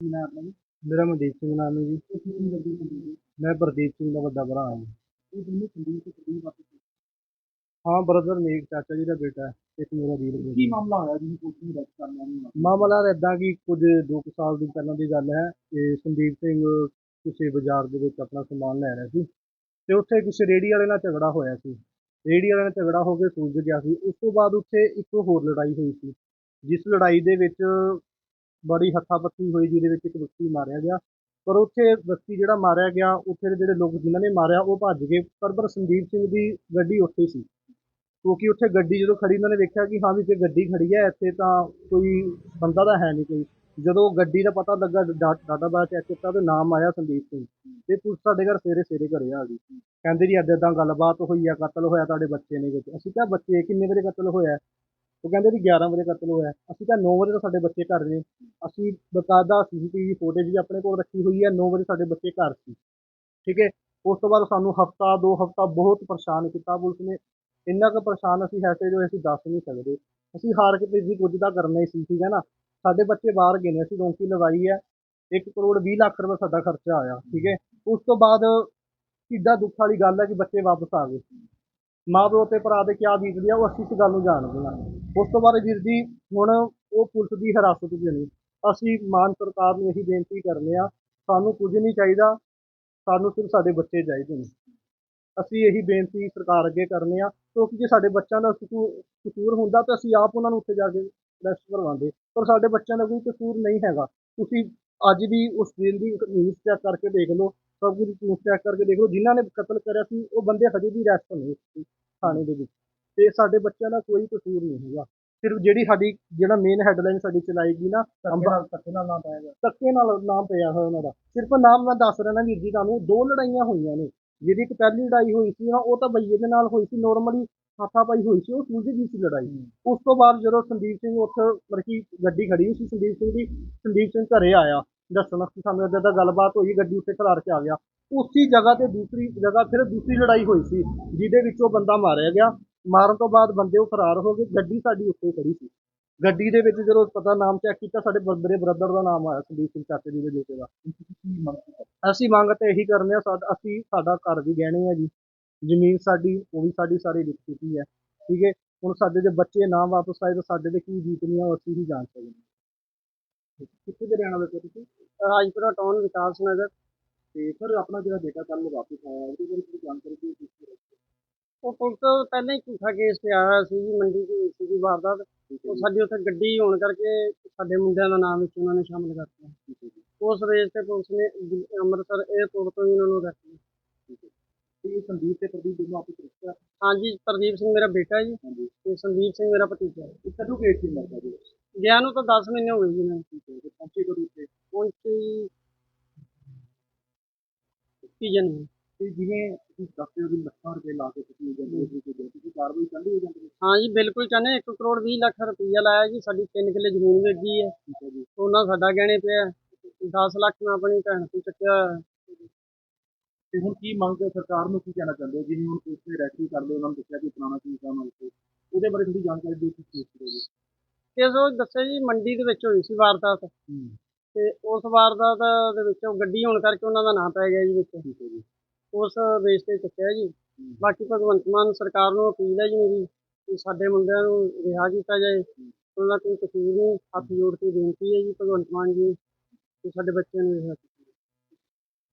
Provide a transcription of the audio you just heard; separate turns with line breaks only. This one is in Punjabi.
ਨਾਮ ਜੀ?
ਮੇਰਾ ਮਨਦੀਪ ਸਿੰਘ ਨਾਮ ਹੈ ਜੀ।
ਜੀ
ਮੈਂ ਪ੍ਰਦੀਪ ਸਿੰਘ ਦਾ ਵੱਡਾ ਭਰਾ ਹਾਂ ਜੀ।
ਇਹ ਦੋਨੋਂ ਸੰਦੀਪ ਤੇ ਸੰਦੀਪ ਵਾਪਸ
ਹਾਂ ਬ੍ਰਦਰ ਨੇਕ ਚਾਚਾ ਜੀ ਦਾ ਬੇਟਾ ਹੈ ਇੱਕ ਮੇਰਾ ਵੀਰ
ਕੀ ਮਾਮਲਾ ਹੋਇਆ ਜਿਹਨੂੰ ਪੁਲਿਸ ਨੇ ਰੈਸਟ ਕਰ ਲਿਆ ਨਹੀਂ
ਮਾਮਲਾ ਇਦਾਂ ਕਿ ਕੁਝ ਦੋ ਕੁ ਸਾਲ ਦੀ ਪਹਿਲਾਂ ਦੀ ਗੱਲ ਹੈ ਕਿ ਸੰਦੀਪ ਸਿੰਘ ਕਿਸੇ ਬਾਜ਼ਾਰ ਦੇ ਵਿੱਚ ਆਪਣਾ ਸਮਾਨ ਲੈ ਰਿਹਾ ਸੀ ਤੇ ਉੱਥੇ ਕਿਸੇ ਰੇੜੀ ਵਾਲੇ ਨਾਲ ਝਗੜਾ ਹੋਇਆ ਸੀ। ਰੇੜੀ ਵਾਲੇ ਨਾਲ ਝਗੜਾ ਹੋ ਕੇ ਸੁਲਝ ਗਿਆ ਸੀ। ਉਸ ਤੋਂ ਬਾਅਦ ਉੱਥੇ ਇੱਕ ਹੋਰ ਲੜਾਈ ਹੋਈ ਸੀ ਜਿਸ ਲੜਾਈ ਦੇ ਵਿੱਚ ਬੜੀ ਹੱਥਾਪੱਤੀ ਹੋਈ ਜਿਹਦੇ ਵਿੱਚ ਇੱਕ ਵਿਅਕਤੀ ਮਾਰਿਆ ਗਿਆ। ਪਰ ਉੱਥੇ ਵਿਅਕਤੀ ਜਿਹੜਾ ਮਾਰਿਆ ਗਿਆ, ਉੱਥੇ ਦੇ ਜਿਹੜੇ ਲੋਕ ਜਿਨ੍ਹਾਂ ਨੇ ਮਾਰਿਆ, ਉਹ ਭੱਜ ਗਏ। ਪਰ ਪਰ ਸੰਦੀਪ ਸਿੰਘ ਦੀ ਗੱਡੀ ਉੱਥੇ ਸੀ। ਕਿਉਂਕਿ ਉੱਥੇ ਗੱਡੀ ਜਦੋਂ ਖੜੀ, ਉਹਨਾਂ ਨੇ ਵੇਖਿਆ ਕਿ ਹਾਂ ਵੀ ਜੇ ਗੱਡੀ ਖੜੀ ਹੈ, ਇੱਥੇ ਤਾਂ ਕੋਈ ਬੰਦਾ ਤਾਂ ਹੈ ਨਹੀਂ ਕੋਈ। ਜਦੋਂ ਗੱਡੀ ਦਾ ਪਤਾ ਲੱਗਾ, ਡਾ- ਡਾਟਾ ਬਾਅਦ ਚੈੱਕ ਕੀਤਾ ਤੇ ਨਾਮ ਆਇਆ ਸੰਦੀਪ ਸਿੰਘ। ਤੇ ਪੁਲਿਸ ਸਾਡੇ ਘਰ ਸਵੇਰੇ ਸਵੇਰੇ ਘਰੇ ਆ ਗਈ। ਕਹਿੰਦੇ ਜੀ ਏਦਾਂ ਏਦਾਂ ਗੱਲਬਾਤ ਹੋਈ ਆ, ਕਤਲ ਹੋਇਆ ਤੁਹਾਡੇ ਬੱਚੇ ਨੇ ਵਿੱਚ। ਅਸੀਂ ਕਿਹਾ, ਬੱਚੇ ਕਿੰਨੇ ਵਜੇ ਕਤਲ ਹੋਇਆ? ਉਹ ਕਹਿੰਦੇ ਜੀ 11 ਵਜੇ ਕਤਲ ਹੋਇਆ। ਅਸੀਂ ਤਾਂ 9 ਵਜੇ ਤਾਂ ਸਾਡੇ ਬੱਚੇ ਘਰ ਨੇ। ਅਸੀਂ ਬਕਾਇਦਾ ਸੀਸੀਟੀਵੀ ਫੁਟੇਜ ਵੀ ਆਪਣੇ ਕੋਲ ਰੱਖੀ ਹੋਈ ਹੈ 9 ਵਜੇ ਸਾਡੇ ਬੱਚੇ ਘਰ ਸੀ। ਠੀਕ ਹੈ? ਉਸ ਤੋਂ ਬਾਅਦ ਸਾਨੂੰ ਹਫਤਾ, ਦੋ ਹਫਤਾ ਬਹੁਤ ਪਰੇਸ਼ਾਨ ਕੀਤਾ ਪੁਲਿਸ ਨੇ। ਇੰਨਾ ਕੁ ਪਰੇਸ਼ਾਨ ਅਸੀਂ ਹੈ ਕਿ ਜੋ ਅਸੀਂ ਦੱਸ ਨਹੀਂ ਸਕਦੇ। ਅਸੀਂ ਹਾਰ ਕੇ ਵੀ ਕੁਝ ਤਾਂ ਕਰਨਾ ਹੀ ਸੀ, ਠੀਕ ਹੈ ਨਾ? ਸਾਡੇ ਬੱਚੇ ਬਾਹਰ ਗਏ ਨੇ, ਅਸੀਂ ਰੌਂਕੀ ਲਗਾਈ ਹੈ। 1 ਕਰੋੜ 20 ਲੱਖ ਰੁਪਏ ਸਾਡਾ ਖਰਚਾ ਆਇਆ, ਠੀਕ ਹੈ? ਉਸ ਤੋਂ ਬਾਅਦ ਕਿੱਡਾ ਦੁੱਖ ਵਾਲੀ ਗੱਲ ਹੈ ਕਿ ਬੱਚੇ ਵਾਪਸ ਆ ਗਏ। ਮਾਂ ਪਿਓ ਤੇ ਭਰਾ ਦੇ ਕਿਆ ਬੀਤਦੀ ਆ, ਉਹ ਅਸੀਂ ਇਸ ਗੱਲ ਨੂੰ ਜਾਣਦੇ ਹਾਂ ਉਸ ਤੋਂ ਬਾਅਦ ਵੀਰ ਜੀ, ਹੁਣ ਉਹ ਪੁਲਿਸ ਦੀ ਹਿਰਾਸਤ ਵਿੱਚ ਨਹੀਂ ਅਸੀਂ ਮਾਨ ਸਰਕਾਰ ਨੂੰ ਇਹੀ ਬੇਨਤੀ ਕਰਨੇ ਆ, ਸਾਨੂੰ ਕੁਝ ਨਹੀਂ ਚਾਹੀਦਾ, ਸਾਨੂੰ ਸਿਰਫ ਸਾਡੇ ਬੱਚੇ ਚਾਹੀਦੇ ਨੇ। ਅਸੀਂ ਇਹੀ ਬੇਨਤੀ ਸਰਕਾਰ ਅੱਗੇ ਕਰਨੇ ਆ, ਕਿਉਂਕਿ ਜੇ ਸਾਡੇ ਬੱਚਿਆਂ ਦਾ ਕਸੂਰ ਕਸੂਰ ਹੁੰਦਾ ਤਾਂ ਅਸੀਂ ਆਪ ਉਹਨਾਂ ਨੂੰ ਉੱਥੇ ਜਾ ਕੇ ਅਰੈਸਟ ਕਰਵਾਉਂਦੇ। ਪਰ ਸਾਡੇ ਬੱਚਿਆਂ ਦਾ ਕੋਈ ਕਸੂਰ ਨਹੀਂ ਹੈਗਾ। ਤੁਸੀਂ ਅੱਜ ਵੀ ਉਸ ਦਿਨ ਦੀ ਨਿਊਜ਼ ਚੈੱਕ ਕਰਕੇ ਦੇਖ ਲਓ ਸਭ ਕੁਝ ਨਿਊਜ਼ ਚੈੱਕ ਕਰਕੇ ਦੇਖ ਲਓ। ਜਿਨ੍ਹਾਂ ਨੇ ਕਤਲ ਕਰਿਆ ਸੀ ਉਹ ਬੰਦੇ ਹਜੇ ਵੀ ਅਰੈਸਟ ਨਹੀਂ ਹੋਏ ਥਾਣੇ ਦੇ ਵਿੱਚ। ਤੇ ਸਾਡੇ ਬੱਚਿਆਂ ਦਾ ਕੋਈ ਕਸੂਰ ਨਹੀਂ ਹੈਗਾ। ਸਿਰਫ ਜਿਹੜੀ ਸਾਡੀ ਜਿਹੜਾ ਮੇਨ ਹੈਡਲਾਈਨ ਸਾਡੀ ਚਲਾਈ ਗਈ ਨਾ
ਧੱਕੇ ਨਾਲ ਧੱਕੇ ਨਾਲ ਨਾ ਪਾਇਆ
ਧੱਕੇ ਨਾਲ ਨਾਮ ਪਿਆ ਹੋਇਆ ਉਹਨਾਂ ਦਾ। ਸਿਰਫ ਨਾਮ ਮੈਂ ਦੱਸ ਰਿਹਾ ਨਾ ਵੀਰ ਜੀ ਤੁਹਾਨੂੰ ਦੋ ਲੜਾਈਆਂ ਹੋਈਆਂ ਨੇ। ਜਿਹੜੀ ਇੱਕ ਪਹਿਲੀ ਲੜਾਈ ਹੋਈ ਸੀ ਨਾ ਉਹ ਤਾਂ ਬਈਏ ਦੇ ਨਾਲ ਹੋਈ ਸੀ ਨੋਰਮਲੀ ਹਾਥਾਪਾਈ ਹੋਈ ਸੀ ਉਹ ਸੁਲਝ ਗਈ ਸੀ ਲੜਾਈ। ਉਸ ਤੋਂ ਬਾਅਦ ਜਦੋਂ ਸੰਦੀਪ ਸਿੰਘ ਉੱਥੇ ਮਤਲਬ ਕਿ ਗੱਡੀ ਖੜੀ ਸੀ ਸੰਦੀਪ ਸਿੰਘ ਦੀ ਸੰਦੀਪ ਸਿੰਘ ਘਰੇ ਆਇਆ। ਦੱਸਣਾ ਕਿ ਸਾਨੂੰ ਏਦਾਂ ਦਾ ਗੱਲਬਾਤ ਹੋਈ, ਗੱਡੀ ਉੱਤੇ ਖਲਾਰ ਕੇ ਆ ਗਿਆ। ਉਸੇ ਜਗ੍ਹਾ ਤੇ ਦੂਸਰੀ ਜਗ੍ਹਾ ਫਿਰ ਦੂਸਰੀ ਲੜਾਈ ਹੋਈ ਸੀ, ਜਿਹਦੇ ਵਿੱਚ ਉਹ ਬੰਦਾ ਮਾਰਿਆ ਗਿਆ। ਮਾਰਨ ਤੋਂ ਬਾਅਦ ਬੰਦੇ ਉਹ ਫਰਾਰ ਹੋ ਗਏ, ਗੱਡੀ ਸਾਡੀ ਉੱਤੇ ਖੜੀ ਸੀ। ਗੱਡੀ ਦੇ ਵਿੱਚ ਜਦੋਂ ਪਤਾ ਨਾਮ ਚੈੱਕ ਕੀਤਾ, ਸਾਡੇ ਬਰਦਰ ਬ੍ਰਦਰ ਦਾ ਨਾਮ ਆਇਆ, ਸੰਦੀਪ ਸਿੰਘ ਚਾਚੇ ਜੀ ਦੇ ਬੇਟੇ ਦਾ।
ਕੀ
ਅਸੀਂ ਮੰਗ ਤੇ ਇਹੀ ਕਰਨੇ ਆ, ਸਾਡਾ, ਅਸੀਂ, ਸਾਡਾ ਘਰ ਵੀ ਗਹਿਣੇ ਆ ਜੀ। ਜ਼ਮੀਨ ਸਾਡੀ, ਉਹ ਵੀ ਸਾਡੀ ਸਾਰੀ ਵਿਕ ਹੈ। ਠੀਕ ਹੈ? ਹੁਣ ਸਾਡੇ ਜੇ ਬੱਚੇ ਨਾ ਵਾਪਸ ਆਏ ਤਾਂ ਸਾਡੇ ਤੇ ਕੀ ਬੀਤਣੀ ਆ, ਉਹ ਅਸੀਂ ਹੀ ਜਾਣ ਸਕਦੇ। ਹਾਂ
ਕਿੱਥੇ ਦੇ ਰਹਿਣ ਵਾਲੇ ਹੋ ਤੁਸੀਂ?
ਰਾਜਪੁਰਾ ਟਾਊਨ ਵਿਕਾਸ ਨਗਰ।
ਤੇ ਸਰ ਆਪਣਾ ਜਿਹੜਾ ਬੇਟਾ ਕੱਲ ਵਾਪਸ ਆਇਆ ਉਹਦੇ ਬਾਰੇ ਤੁਸੀਂ ਜਾਣਕਾਰੀ ਦਿਓ ਕਿਸ ਤਰ੍ਹਾਂ
ਉਹ ਪੁਲਿਸ ਤੋਂ ਪਹਿਲਾਂ ਹੀ ਝੂਠਾ ਕੇਸ ਤੇ ਆਇਆ ਹੋਇਆ ਸੀ ਜੀ ਮੰਡੀ ਦੀ ਹੋਈ ਸੀਗੀ ਵਾਰਦਾਤ। ਉਹ ਸਾਡੀ ਉੱਥੇ ਗੱਡੀ ਹੋਣ ਕਰਕੇ ਸਾਡੇ ਮੁੰਡਿਆਂ ਦਾ ਨਾਮ ਵਿੱਚ ਉਹਨਾਂ ਨੇ ਸ਼ਾਮਲ ਕਰਤਾ ਉਸ ਰੇਸ ਤੇ ਪੁਲਿਸ ਨੇ ਅੰਮ੍ਰਿਤਸਰ 에ਅਰਪੋਰਟ ਤੋਂ ਹੀ ਉਹਨਾਂ ਨੂੰ ਕੀਤਾ।
ਤੇ ਇਹ ਸੰਦੀਪ ਤੇ ਪ੍ਰਦੀਪ ਦੋਨੋਂ ਆਪਸ ਵਿੱਚ ਰਿਸ਼ਤਾ?
ਹਾਂਜੀ ਪ੍ਰਦੀਪ ਸਿੰਘ ਮੇਰਾ ਬੇਟਾ ਹੈ ਜੀ ਤੇ ਸੰਦੀਪ ਸਿੰਘ ਮੇਰਾ ਭਤੀਜਾ। ਹੈ
ਕਦੋਂ ਗਏ ਸੀ ਮਰਦਾ ਜੀ
ਗਿਆ ਨੂੰ ਤਾਂ 10 ਮਹੀਨੇ ਹੋ ਗਏ ਜੀ
ਠੀਕ ਹੈ ਤੇ ਪਹੁੰਚੇ ਕਦੋਂ ਉੱਥੇ
ਪਹੁੰਚੀ ਕੀ ਜਨਵਰੀ
ਤੇ ਜਿਵੇਂ ਤੁਸੀਂ ਦੱਸਦੇ ਹੋ ਕਿ ਲੱਖਾਂ ਰੁਪਏ ਲਾ ਕੇ ਤੁਸੀਂ ਜਾਂਦੇ ਹੋ ਤੁਸੀਂ ਤੁਸੀਂ ਕਾਰਵਾਈ ਚੱਲਦੀ ਹੋ ਜਾਂਦੀ ਹੈ
ਜੀ ਬਿਲਕੁਲ ਚਾਹੁੰਦੇ 1 ਕਰੋੜ 20 ਲੱਖ ਰੁਪਈਆ ਲਾਇਆ ਜੀ ਸਾਡੀ 3 ਕਿੱਲੇ ਜ਼ਮੀਨ ਵੇਚ ਹੈ।
ਜੀ।
ਸਾਡਾ ਗਹਿਣੇ ਪਿਆ 10 ਲੱਖ ਨਾਲ ਆਪਣੀ ਭੈਣ ਤੋਂ ਚੱਕਿਆ।
ਤੇ ਹੁਣ ਕੀ ਮੰਗ ਸਰਕਾਰ ਨੂੰ ਕੀ ਕਹਿਣਾ ਚਾਹੁੰਦੇ ਹੋ? ਜਿਵੇਂ ਹੁਣ ਪੁਲਿਸ ਨੇ ਰੈਸਕਿਊ ਕਰਦੇ ਉਹਨਾਂ ਨੂੰ ਦੱਸਿਆ ਕਿ ਪੁਰਾਣਾ ਕੀ ਕੰਮ ਹੈ ਉਹਦੇ ਬਾਰੇ ਥੋੜੀ ਜਾਣਕਾਰੀ ਦਿਓ ਕਿ ਕੀ ਕਰੋਗੇ
ਕੇਸ ਉਹ ਦੱਸਿਆ ਜੀ ਮੰਡੀ ਦੇ ਵਿੱਚ ਹੋਈ ਸੀ ਵਾਰਦਾਤ। ਤੇ ਉਸ ਵਾਰਦਾਤ ਦੇ ਵਿੱਚ ਉਹ ਗੱਡੀ ਹੋਣ ਕਰਕੇ ਉਹਨਾਂ ਦਾ ਨਾਂ ਪੈ ਗਿਆ ਜੀ ਵਿੱਚ। ਉਸ ਬੇਸ ਤੇ ਚੱਕਿਆ ਜੀ। ਬਾਕੀ ਭਗਵੰਤ ਮਾਨ ਸਰਕਾਰ ਨੂੰ ਅਪੀਲ ਹੈ ਜੀ ਮੇਰੀ ਕਿ ਸਾਡੇ ਮੁੰਡਿਆਂ ਨੂੰ ਰਿਹਾ ਕੀਤਾ ਜਾਏ। ਉਹਨਾਂ ਦਾ ਕੋਈ ਕਸੂਰ ਨਹੀਂ ਹੱਥ ਜੋੜ ਕੇ ਬੇਨਤੀ ਹੈ ਜੀ ਭਗਵੰਤ ਮਾਨ ਜੀ ਕਿ ਸਾਡੇ ਬੱਚਿਆਂ ਨੂੰ ਰਿਹਾ